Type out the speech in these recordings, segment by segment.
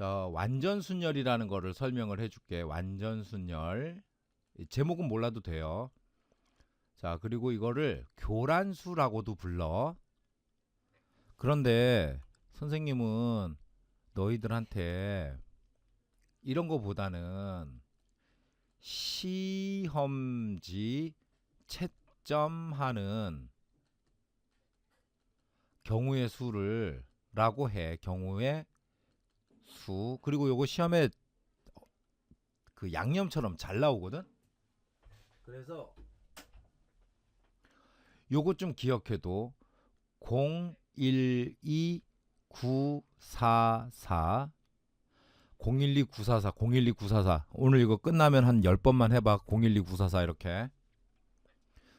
자, 완전 순열이라는 거를 설명을 해줄게. 완전 순열. 이 제목은 몰라도 돼요. 자, 그리고 이거를 교란수라고도 불러. 그런데 선생님은 너희들한테 이런 거보다는 시험지 채점하는 경우의 수를 라고 해. 경우의 수. 그리고 요거 시험에 그 양념처럼 잘 나오거든. 그래서 요거 좀 기억해도 012944 012944 012944 오늘 이거 끝나면 한 10번만 해봐 012944 이렇게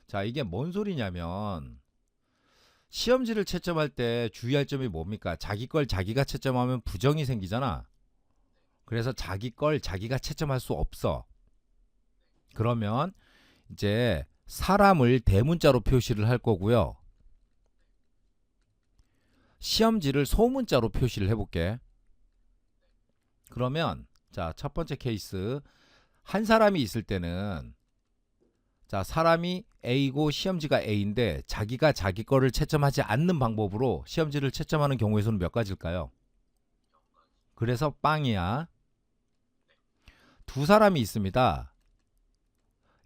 자 이게 뭔 소리냐면 시험지를 채점할 때 주의할 점이 뭡니까? 자기 걸 자기가 채점하면 부정이 생기잖아. 그래서 자기 걸 자기가 채점할 수 없어. 그러면 이제 사람을 대문자로 표시를 할 거고요. 시험지를 소문자로 표시를 해볼게. 그러면 자 첫 번째 케이스. 한 사람이 있을 때는 자 사람이 A고 시험지가 A인데 자기가 자기 거를 채점하지 않는 방법으로 시험지를 채점하는 경우의 수는 몇 가지일까요? 그래서 빵이야. 두 사람이 있습니다.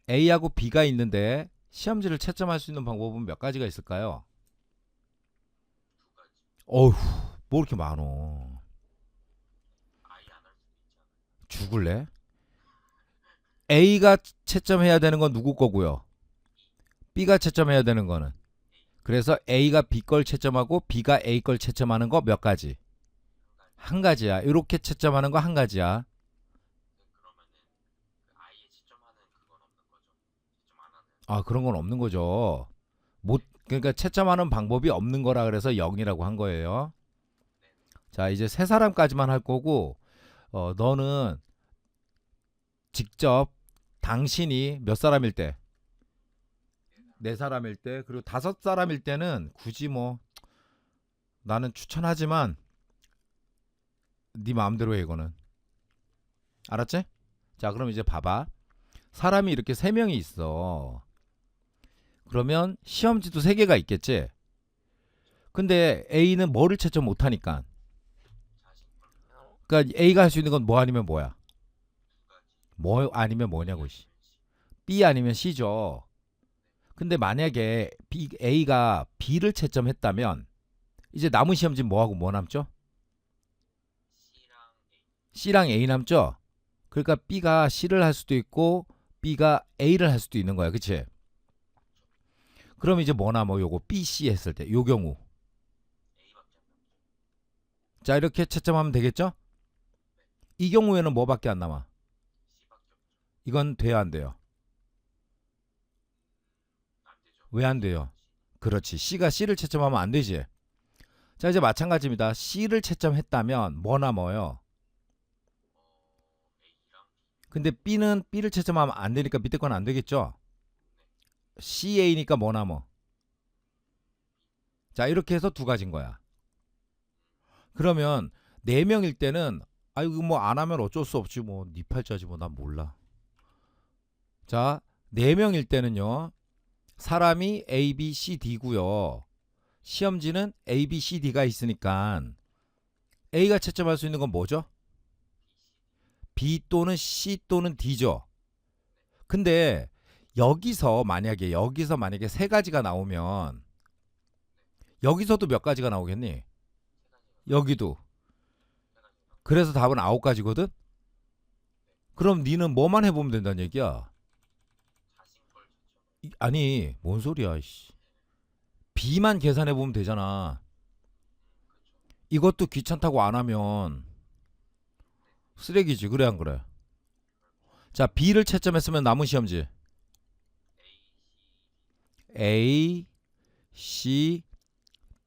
A하고 B가 있는데 시험지를 채점할 수 있는 방법은 몇 가지가 있을까요? 어휴, 뭐 이렇게 많어. 죽을래? A가 채점해야 되는 건 누구 거고요? B가 채점해야 되는 거는. 그래서 A가 B 걸 채점하고 B가 A 걸 채점하는 거 몇 가지? 한 가지야. 이렇게 채점하는 거 한 가지야. 아, 그런 건 없는 거죠. 못 그러니까 채점하는 방법이 없는 거라 그래서 0이라고 한 거예요. 자, 이제 세 사람까지만 할 거고 어, 너는 직접 당신이 몇 사람일 때? 네 사람일 때 그리고 다섯 사람일 때는 굳이 뭐 나는 추천하지만 네 마음대로 해 이거는 알았지? 자 그럼 이제 봐봐 사람이 이렇게 세 명이 있어 그러면 시험지도 세 개가 있겠지 근데 A는 뭐를 채점 못하니까 그러니까 A가 할 수 있는 건 뭐 아니면 뭐야 뭐 아니면 뭐냐고 씨. B 아니면 C죠. 근데 만약에 B, A가 B를 채점했다면 이제 남은 시험지 뭐하고 뭐 남죠? C랑 A 남죠? 그러니까 B가 C를 할 수도 있고 B가 A를 할 수도 있는 거야. 그치? 그럼 이제 뭐 남어? 요거 B, C 했을 때 요 경우 자 이렇게 채점하면 되겠죠? 이 경우에는 뭐밖에 안 남아? 이건 돼야 안 돼요? 왜 안 돼요? 그렇지. C가 C를 채점하면 안 되지. 자, 이제 마찬가지입니다. C를 채점했다면 뭐 남아요? 근데 B는 B를 채점하면 안 되니까 밑에 건 안 되겠죠? CA니까 뭐 남어? 자, 이렇게 해서 두 가지인 거야. 그러면 네 명일 때는 아이고 뭐 안 하면 어쩔 수 없지 뭐네 팔자지 뭐 난 몰라. 자, 네 명일 때는요. 사람이 A, B, C, D고요. 시험지는 A, B, C, D가 있으니까 A가 채점할 수 있는 건 뭐죠? B 또는 C 또는 D죠. 근데 여기서 만약에 여기서 만약에 세 가지가 나오면 여기서도 몇 가지가 나오겠니? 여기도. 그래서 답은 아홉 가지거든. 그럼 니는 뭐만 해보면 된다는 얘기야. 이- 아니 뭔 소리야 씨. B만 계산해 보면 되잖아. 이것도 귀찮다고 안 하면 쓰레기지 그래 안 그래? 자 B를 채점했으면 남은 시험지. A C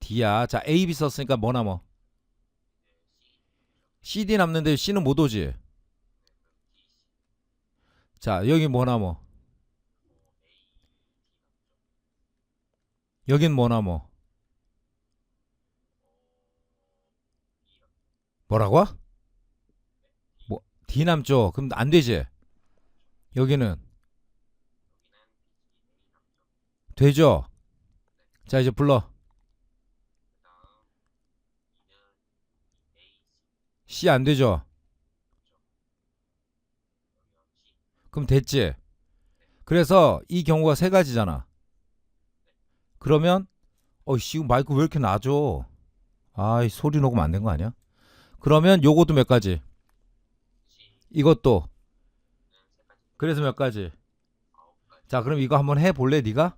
D야. 자 A, B 썼으니까 뭐 남어 C, D 남는데 C는 못 오지. 자 여기 뭐 남어 여긴 뭐나 뭐 뭐라고? D 남쪽. 그럼 안 되지. 여기는 되죠. 자 이제 불러. C 안 되죠. 그럼 됐지. 그래서 이 경우가 세 가지잖아. 그러면 어씨 마이크 왜 이렇게 나죠? 아이 소리 녹음 안 된 거 아니야? 그러면 요것도 몇 가지? 이것도 그래서 몇 가지? 자 그럼 이거 한번 해 볼래 네가?